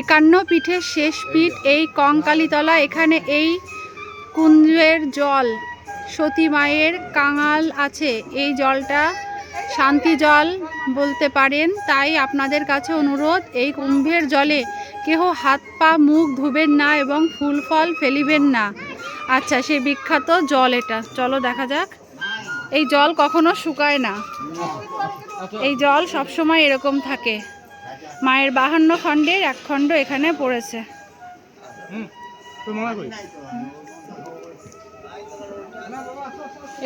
একান্ন পিঠের শেষ পিঠ এই কঙ্কালীতলা। এখানে এই কুঞ্জের জল, সতী মায়ের কাঙাল আছে। এই জলটা শান্তি জল বলতে পারেন। তাই আপনাদের কাছে অনুরোধ, এই কুম্ভের জলে কেহ হাত পা মুখ ধুবেন না এবং ফুল ফল ফেলিবেন না। আচ্ছা সেই বিখ্যাত জল এটা। চলো দেখা যাক। এই জল কখনো শুকায় না। এই জল সবসময় এরকম থাকে। মায়ের বাহান্ন খণ্ডের এক খণ্ড এখানে পড়েছে।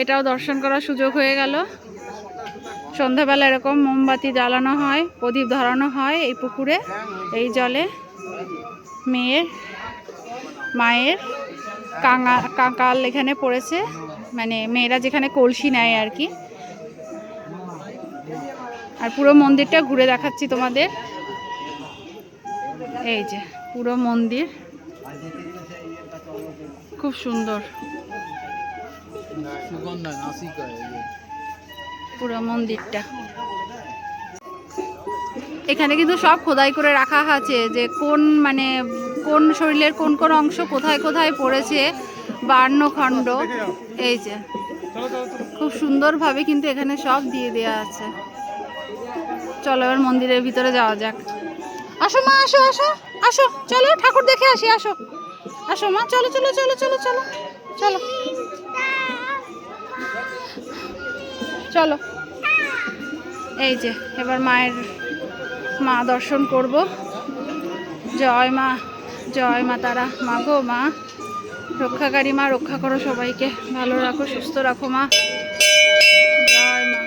এটাও দর্শন করার সুযোগ হয়ে গেল। সন্ধ্যাবেলা এরকম মোমবাতি জ্বালানো হয় প্রদীপ ধরানো হয় এই পুকুরে এই জলে। মেয়ের মায়ের কাঙা কাঁকাল এখানে পড়েছে। মানে মেয়েরা যেখানে কলসি নেয় আর কি। আর পুরো মন্দিরটা ঘুরে দেখাচ্ছি তোমাদের। এই যে, পুরো মন্দির। খুব সুন্দর। পুরো মন্দিরটা। এখানে কিন্তু সব খোদাই করে রাখা আছে যে কোন মানে কোন শরীরের কোন কোন অংশ কোথায় কোথায় পড়েছে বান্ন খণ্ড, এই যে। খুব সুন্দরভাবে কিন্তু এখানে সব দিয়ে দেওয়া আছে। চলো এবার মন্দিরের ভিতরে যাওয়া যাক। আসো মা, আসো আসো আসো, চলো, ঠাকুর দেখে আসি, আসো। আসো মা, চলো চলো চলো চলো চলো চলো। চলো। এই যে, এবার মায়ের, মা দর্শন করব। জয় মা জয় মা তারা। মা গো মা, রক্ষাকারী মা, রক্ষা করো সবাইকে। ভালো রাখো, সুস্থ রাখো মা। জয় মা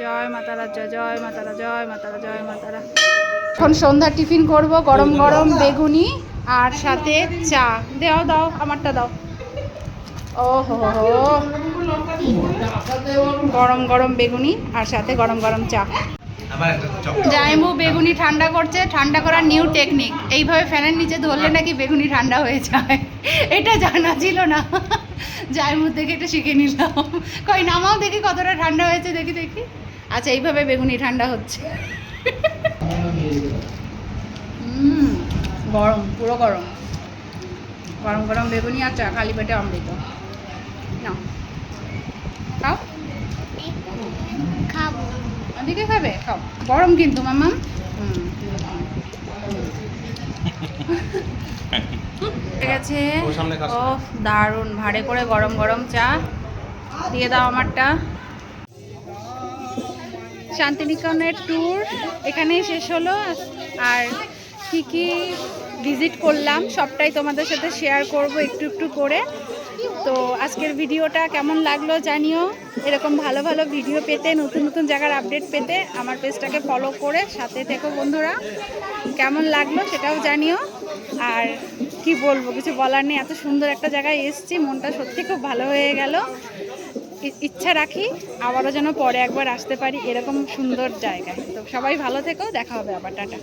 জয় মা তারা, জয় মা তারা, জয় মা তারা, জয় মা তারা। এখন সন্ধ্যা টিফিন করব গরম গরম বেগুনি আর সাথে চা। দাও দাও আমারটা দাও। ও হো হো। গরম গরম বেগুনি আর সাথে গরম গরম চা। জাইমু বেগুনি ঠান্ডা করছে ঠান্ডা করার নিউ টেকনিক এইভাবে ফ্যানের নিচে ধরলে নাকি বেগুনি ঠান্ডা হয়ে যায়। এটা জানা ছিল না। জাইমুর দেখে এটা শিখে নিলাম। কই নামাও দেখি কতটা ঠান্ডা হয়েছে দেখি দেখি। আচ্ছা এইভাবে বেগুনি ঠান্ডা হচ্ছে। গরম পুরো গরম। গরম গরম বেগুনি আর চা খালি পেটে অমৃত। না খাও? খাব। ওদিকে খাবে? খাও। গরম কিন্তু মামা ও দারুণ ভাড়ে করে গরম গরম চা। দিয়ে দাও আমারটা। শান্তিনিকেতনের ট্যুর এখানেই শেষ হলো। আর কি কি ভিজিট করলাম, সবটাই তোমাদের সাথে শেয়ার করব একটু একটু করে। তো আজকের ভিডিওটা কেমন লাগল জানিও। এরকম ভালো ভালো ভিডিও পেতে, নতুন নতুন জায়গার আপডেট পেতে আমার পেজটাকে ফলো করে সাথে থেকো বন্ধুরা। কেমন লাগল সেটাও জানিও। আর কি বলব, কিছু বলার নেই, এত সুন্দর একটা জায়গায় এসেছি, মনটা সত্যি খুব ভালো হয়ে গেল। ইচ্ছা রাখি আবারও যেন পরে একবার আসতে পারি এরকম সুন্দর জায়গায়। তো সবাই ভালো থেকো, দেখা হবে আবার, টাটা।